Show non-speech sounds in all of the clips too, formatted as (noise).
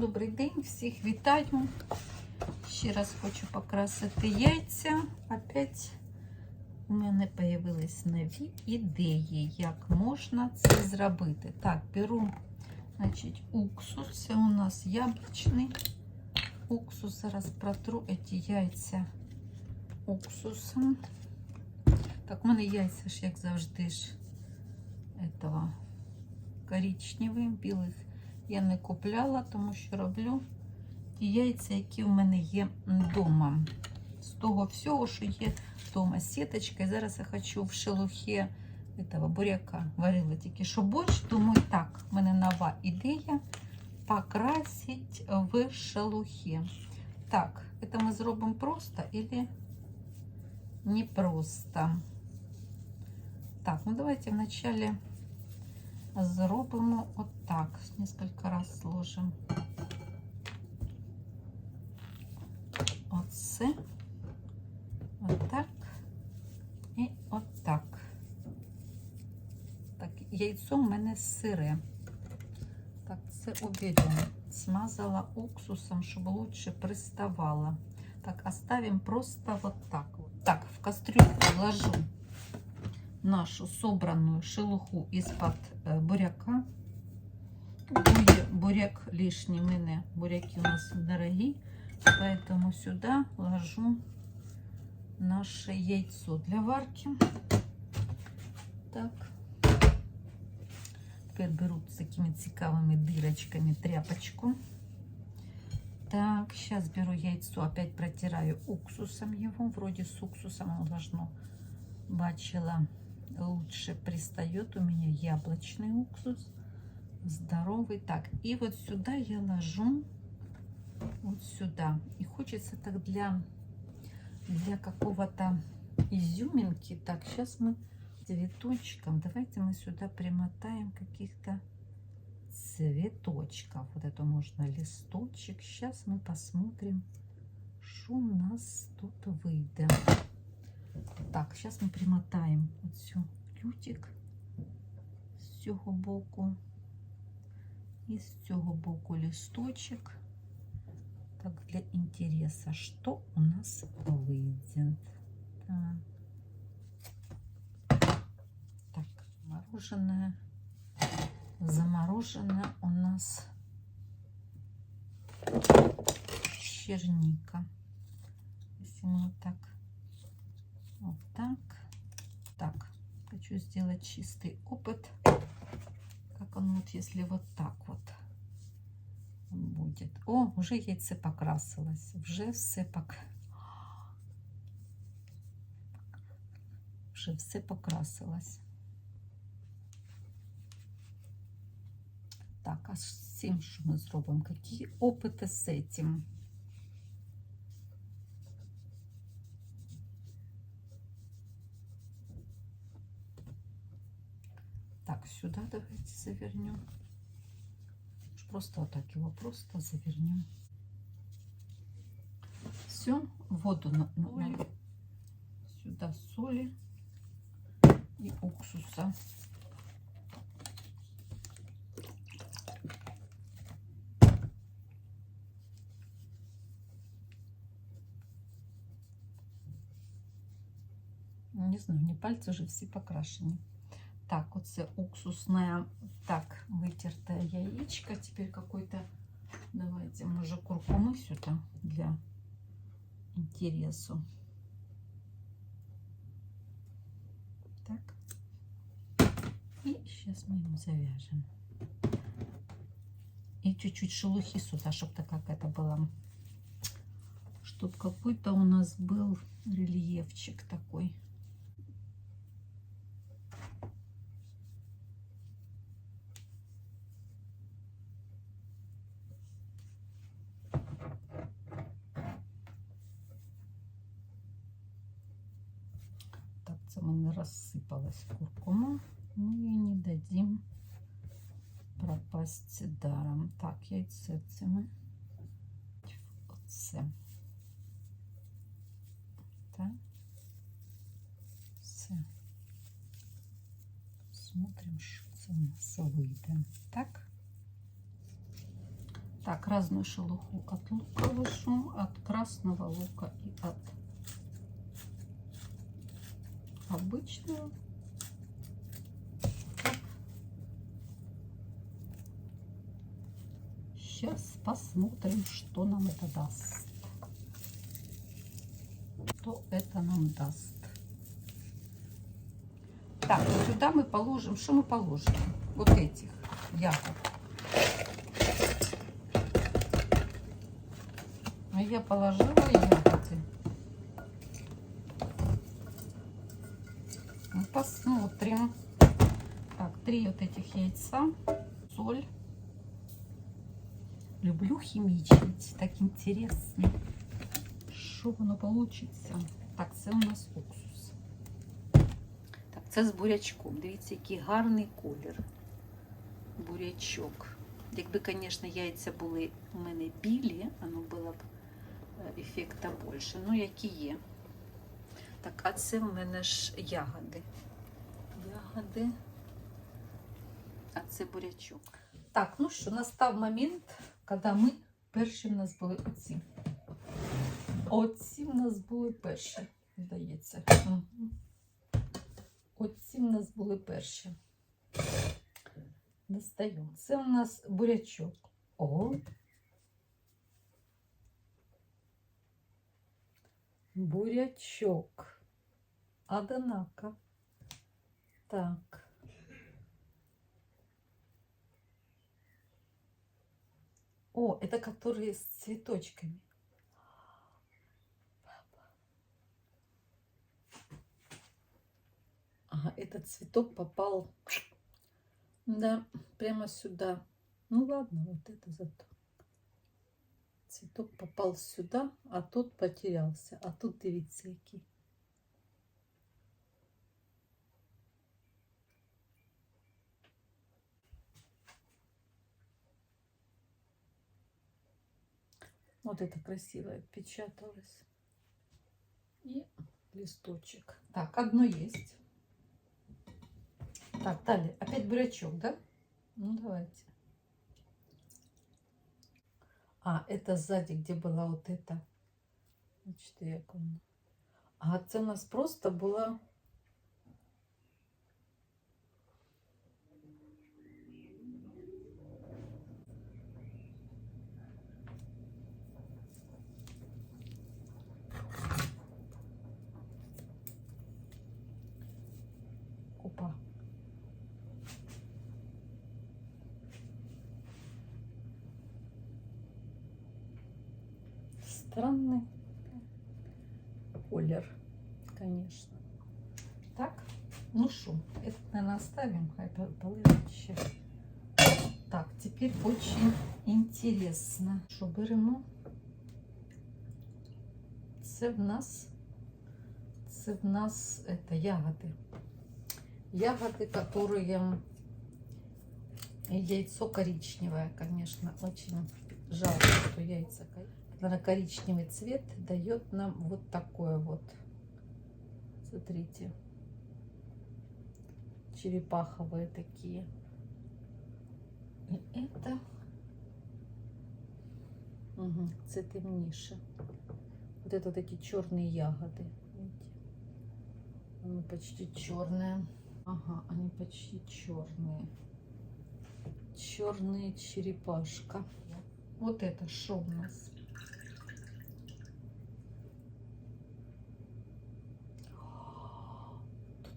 Добрий день, всіх вітаю. Ще раз хочу покрасити яйця. Опять у мене появились нові ідеї, як можна це зробити. Так, беру значить, уксус. Це у нас яблучний уксус. Зараз протру ці яйця уксусом. Так, у мене яйця ж, як завжди, ж этого коричневі, білих я не купляла, тому що роблю ті яйця, які в мене є вдома. З того всього, що є вдома. Сіточка. І зараз я хочу в шелухі этого буряка. Варила тільки що борщ. Думаю, так, в мене нова ідея покрасить в шелухі. Так, это ми зробимо просто или не просто? Так, ну давайте вначале зробимо отак. Несколько раз сложимо. Оце, отак і отак. Так, яйцо в мене сире. Так, це обідом. Смазала уксусом, щоб лучше приставало. Так, оставим просто вот так. Так, в кастрюльку вложу нашу собранную шелуху из-под э, буряка. Буде буряк лишний, мене буряки у нас дорогі, поэтому сюда ложу наше яйцо для варки. Так. Тепер беру з такими цікавими дырочками тряпочку. Так, сейчас беру яйцо, опять протираю уксусом его. Вроде с уксусом оно должно, бачила, Лучше пристает. У меня яблочный уксус. Здоровый. Так, и вот сюда я ложу, вот сюда. И хочется так для, для какого-то изюминки. Так, сейчас мы цветочком. Давайте мы сюда примотаем каких-то цветочков. Вот это можно листочек. Сейчас мы посмотрим, что у нас тут выйдет. Так, сейчас мы примотаем вот все лютик з цього боку. І з цього боку листочек. Так, для интереса, что у нас выйдет. Так, так мороженое. Замороженная у нас черника. Если мы вот так, вот так, так, хочу сделать чистый опыт, как он вот, если вот так вот будет. О, уже яйце покрасилось, вже все пок... Вже все покрасилось. Так, а з цим що ми зробимо? Які опити з цим? Так, сюда давайте завернем. Просто вот так его просто завернем. Все, воду на, на- сюда соли и уксуса. Не знаю, мне пальцы уже все покрашены. Так, вот це уксусная, так, вытертое яичко. Теперь какой-то, давайте, может, куркумы сюда для интересу. Так. И сейчас мы его завяжем. И чуть-чуть шелухи сюда, чтобы так как это было. Чтобы какой-то у нас был рельефчик такой. В мене розсипалась куркума. Ми її не дадим пропасть даром. Так, яйце це ми. Оце. Так. Все. Смотрим, це у нас вийде. Так. Так, разную шелуху от лука вышу, от красного лука и от обычного. Сейчас посмотрим, что нам это даст. Что это нам даст. Так, сюда мы положим, что мы положим? Вот этих ягод. А я положила ягоды. Посмотрим. Так, три вот этих яйца, соль. Люблю химичить, так интересно. Що воно получиться? Так, це у нас уксус. Так, це з бурячком. Дивіться, який гарний колір. Бурячок. Якби, звісно, яйця були у мене білі, воно було б е, ефекта більше. Ну, які є. Так, а це в мене ж ягоди. Ягоди. А це бурячок. Так, ну що, настав момент, коли ми перші в нас були оці. Оці в нас були перші, здається. Мгм. Оці в нас були перші. Достаємо. Це у нас бурячок. О. Бурячок. Одинако. Так. О, это которые с цветочками. Ага, этот цветок попал, да, прямо сюда. Ну ладно, вот это зато. Цветок попал сюда, а тут потерялся. А тут дивіться який. Вот это красиво отпечаталось. И листочек. Так, одно есть. Так, далее. Опять бурячок, да? Ну, давайте. А, это сзади, где была вот эта. Значит, як воно. А це у нас просто була. Странный колер, конечно. Так, ну что, это, наверное, оставим, хай по- полежить ще. Так, теперь очень интересно, що беремо. Це в нас, це в нас это ягоды. Ягоды, которые яйцо коричневое, конечно, очень жалко, что яйца на коричневый цвет дает нам вот такое вот. Смотрите. Черепаховые такие. И это угу, це темніше. Вот это такие черные ягоды. Видите? Они почти черные. Ага, они почти черные. Черная черепашка. Вот это что у нас?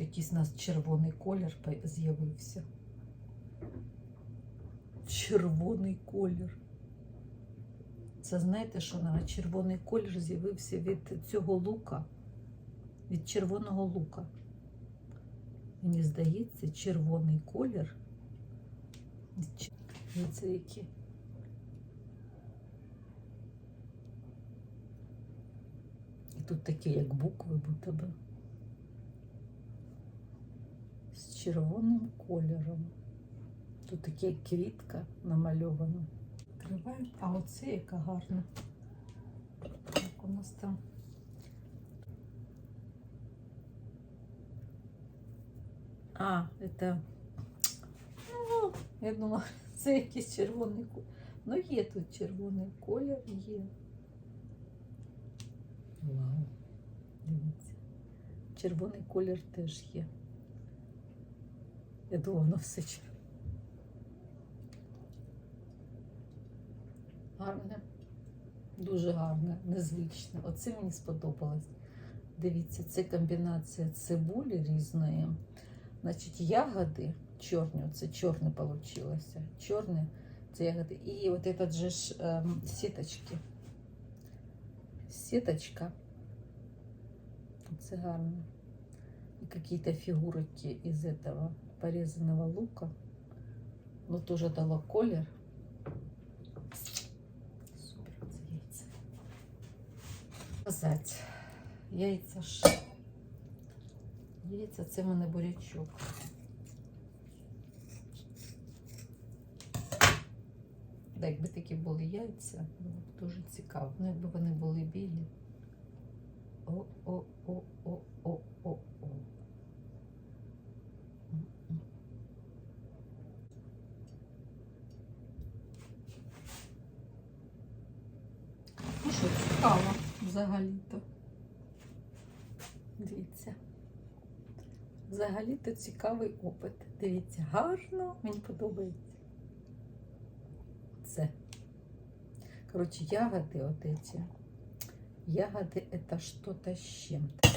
Тут якийсь у нас червоний колір з'явився. Червоний колір. Це знаєте, що на червоний колір з'явився від цього лука, від червоного лука. Мені здається, червоний колір. чер- які. І тут такі, як букви, будто би. З червоним кольором. Тут таке квітка намальована. Відкриваємо. А оце яка гарна. Як у нас там. А, это. Ну, я думала, (laughs) це якийсь червоний ку- Ну, є тут червоний колір, є. Вау. Дивіться. Червоний колір теж є. Все червоне. Гарне. Дуже гарне, незвичне. Оце мені сподобалось. Дивіться, це комбінація цибулі різної. Значить, ягоди чорні, це чорне вийшло. Чорне це ягоди. І от этот же ж ем, сіточки. Сіточка. Це гарно. И какие-то фигурки из этого порезанного лука. Но тоже дало колер. Супер, це яйця. Сказати. Яйця ж. Яйця це в мене бурячок. Да, якби такі були яйця, було б дуже цікаво. Ну, якби вони були білі. О-о-о-о-о-о-о. М-м. Ну що, цікаво взагалі-то. Дивіться. Взагалі-то цікавий опит. Дивіться, гарно, мені подобається. Це. Коротше, ягоди от эти. Ягоды это что-то с чем-то.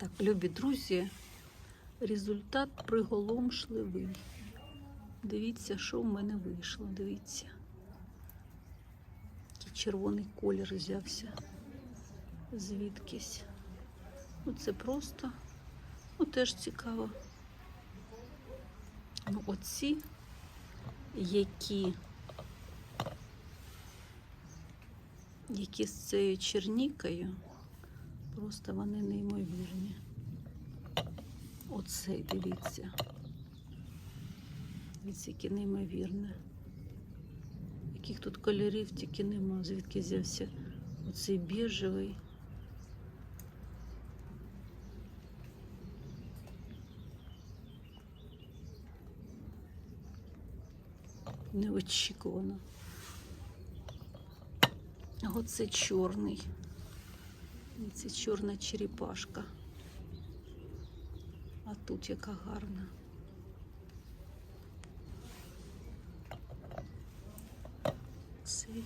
Так, любі друзі, результат приголомшливий. Дивіться, що в мене вийшло. Дивіться. Який червоний колір взявся. Звідкись. Ну, це просто, ну теж цікаво. Ну, оці, які, які з цією чернікою, просто вони неймовірні. Оцей, дивіться. Дивіться, яке неймовірне. Яких тут кольорів тільки нема, звідки взявся оцей біжевий. Неочікувано. Оце чорний. І Це чорна черепашка. А тут яка гарна. Цей.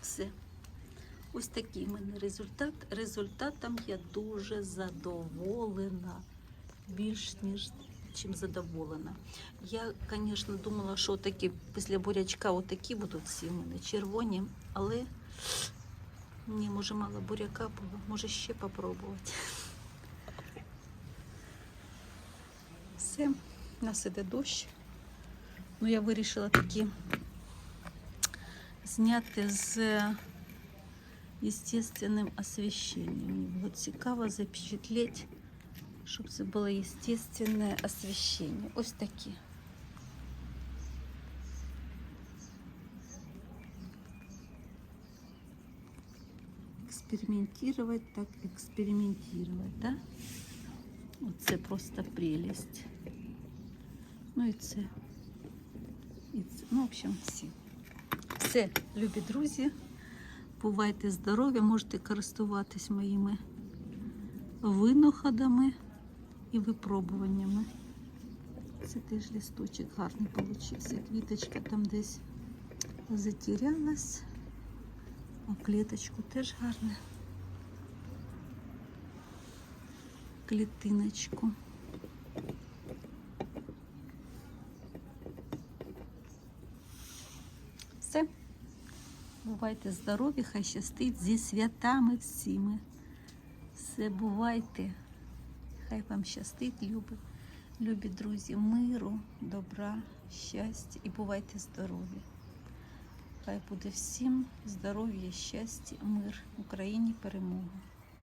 Все. Ось такий в мене результат. Результатом я дуже задоволена. Більш ніж чим задоволена. Я, звісно, думала, що такі після бурячка отакі будуть в червоні, але ні, може мало буряка було, може ще попробувати. Все, у нас іде дощ. Ну, я вирішила такі зняти з естественним освещением. Було цікаво запечатлеть, щоб це було естественне освещение. Ось такі. Експериментувати, так експериментувати, да? Оце просто прелість. Ну і це. І це. Ну, в общем, всі. Все, любі друзі. Бувайте здорові, можете користуватись моїми винаходами І випробуваннями. Це теж лісточок гарний получився. Квіточка там десь затерялась, а клеточку теж гарне. Клітиночку. Все. Бувайте здорові, хай щастить зі святами всіми. Все бувайте. Хай вам щастить, любі, любі друзі, миру, добра, щастя і бувайте здорові. Хай буде всім здоров'я, щастя, мир, Україні перемога.